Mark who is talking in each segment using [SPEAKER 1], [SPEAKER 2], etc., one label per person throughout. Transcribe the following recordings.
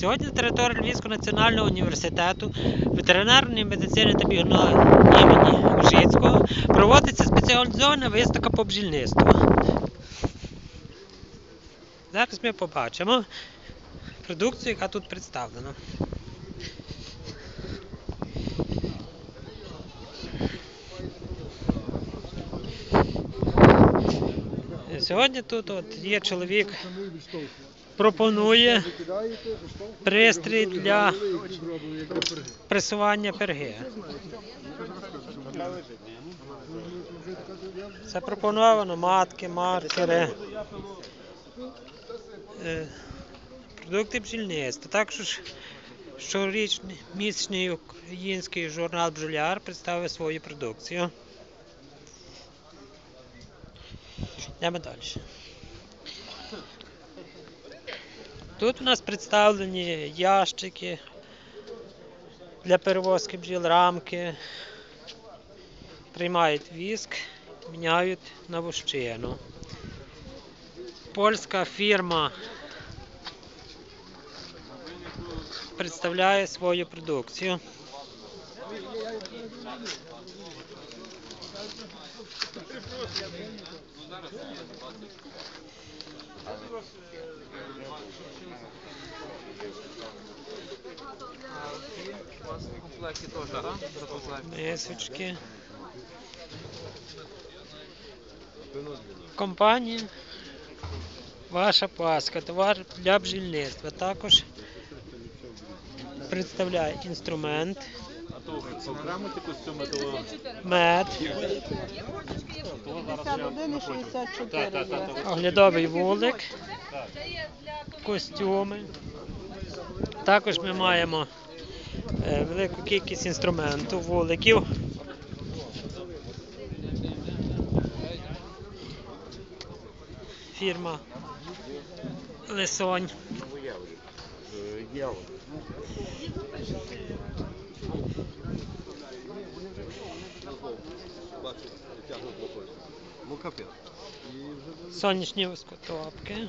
[SPEAKER 1] Сьогодні на території Львівського національного університету ветеринарної медицини та біології імені Ужицького проводиться спеціалізована виставка по бджільництву. Зараз ми побачимо продукцію, яка тут представлена. Сьогодні тут от є чоловік, пропонує пристрій для пресування перги. Запропоновано матки, маркери, е, продукти бджільництва. Також щорічний місячний український журнал Бджоляр представив свою продукцію. Йдемо далі. Тут у нас представлені ящики для перевозки бджіл, рамки. Приймають віск, міняють на вощину. Польська фірма представляє свою продукцію.
[SPEAKER 2] В комплекті теж, так?
[SPEAKER 1] Мисочки. Компанія Ваша Паска, товар для бджільництва. Також представляє інструмент,
[SPEAKER 3] А
[SPEAKER 1] мед,
[SPEAKER 4] 51 і 64 є.
[SPEAKER 1] оглядовий вулик, костюми. Також ми маємо велику кількість інструменту, вуликів. Фірма Лисонь. Сонячні воскотопки.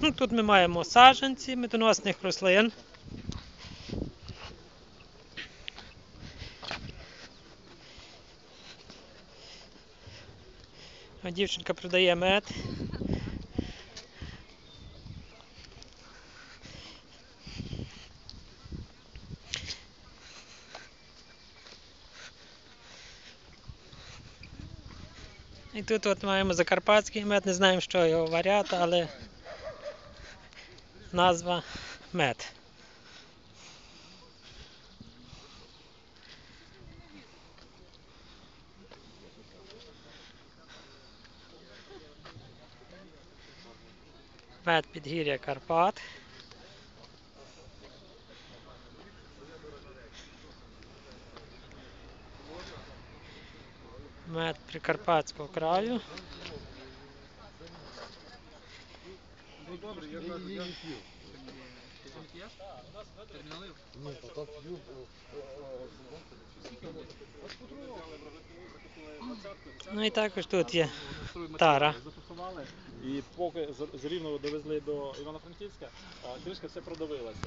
[SPEAKER 1] Ну, тут ми маємо саджанці медоносних рослин. Дівчинка продає мед. І тут от маємо закарпатський мед, не знаємо, що його варіант, але назва мед. Мед підгір'я Карпат. Мед Прикарпатського краю. Ну і також тут є тара.
[SPEAKER 3] І поки з- Рівного довезли до Івано-Франківська, трішки все продавилася.